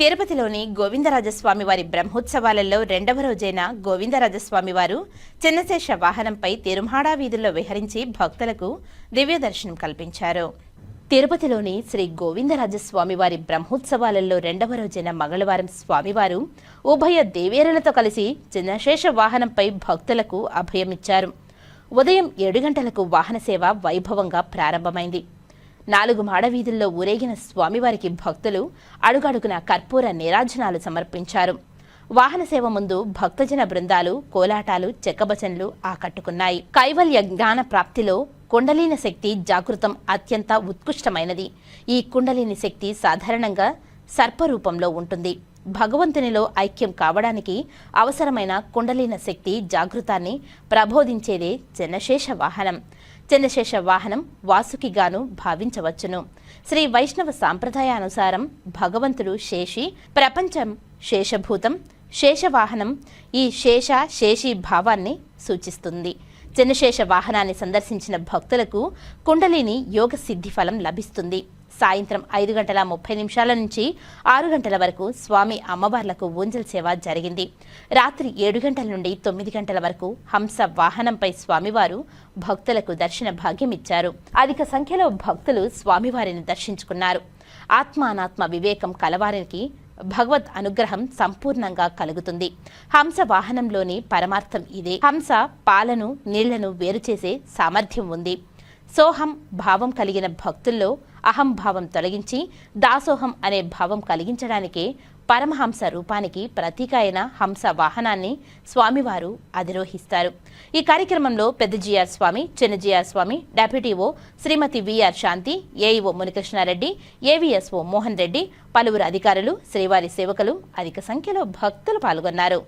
తిరుపతిలోని గోవిందరాజస్వామి వారి బ్రహ్మోత్సవాలలో రెండవ రోజైన గోవిందరాజస్వామి వారు చిన్నశేష వాహనంపై తిరుమాడా వీధుల్లో విహరించి భక్తులకు దివ్య దర్శనం కల్పించారు. తిరుపతిలోని శ్రీ గోవిందరాజస్వామి వారి బ్రహ్మోత్సవాలలో రెండవ రోజైన మంగళవారం స్వామివారు ఉభయ దేవేరులతో కలిసి చిన్నశేష వాహనంపై భక్తులకు అభయమిచ్చారు. ఉదయం ఏడు గంటలకు వాహన సేవ వైభవంగా ప్రారంభమైంది. నాలుగు మాడవీధుల్లో ఊరేగిన స్వామివారికి భక్తులు అడుగడుగున కర్పూర నీరాజనాలు సమర్పించారు. వాహన సేవ ముందు భక్తజన బృందాలు కోలాటాలు చెక్కబచన్లు ఆకట్టుకున్నాయి. కైవల్య జ్ఞాన ప్రాప్తిలో కుండలీన శక్తి జాగృతం అత్యంత ఉత్కృష్టమైనది. ఈ కుండలిని శక్తి సాధారణంగా సర్పరూపంలో ఉంటుంది. భగవంతునిలో ఐక్యం కావడానికి అవసరమైన కుండలీన శక్తి జాగృతాన్ని ప్రబోధించేదే జనశేష వాహనం. చంద్రశేష వాహనం వాసుకిగాను భావించవచ్చును. శ్రీ వైష్ణవ సాంప్రదాయానుసారం భగవంతుడు శేషి ప్రపంచం శేషభూతం శేషవాహనం ఈ శేష శేషి భావాన్ని సూచిస్తుంది. చంద్రశేష వాహనాన్ని సందర్శించిన భక్తులకు కుండలిని యోగ సిద్ధి ఫలం లభిస్తుంది. సాయంత్రం ఐదు గంటల ముప్పై నిమిషాల నుంచి ఆరు గంటల వరకు స్వామి అమ్మవార్లకు ఊంజల్ సేవ జరిగింది. రాత్రి ఏడు గంటల నుండి తొమ్మిది గంటల వరకు హంస వాహనంపై స్వామివారు భక్తులకు దర్శన భాగ్యమిచ్చారు అధిక సంఖ్యలో భక్తులు స్వామివారిని దర్శించుకున్నారు. ఆత్మ అనాత్మ వివేకం కలవారికి భగవద్ అనుగ్రహం సంపూర్ణంగా కలుగుతుంది. హంస వాహనంలోని పరమార్థం ఇదే. హంస పాలను నీళ్ళను వేరు చేసే సామర్థ్యం ఉంది. సోహం భావం కలిగిన భక్తుల్లో అహంభావం తొలగించి దాసోహం అనే భావం కలిగించడానికే పరమహంస రూపానికి ప్రతీక అయిన హంస వాహనాన్ని స్వామివారు అధిరోహిస్తారు. ఈ కార్యక్రమంలో పెద్ద జిఆర్ స్వామి చిన్న G R Swami deputy EO Shrimati V R Shanti AEO Munikrishnareddy AVSO Mohan Reddy పలువురు అధికారులు శ్రీవారి సేవకులు అధిక సంఖ్యలో భక్తులు పాల్గొన్నారు.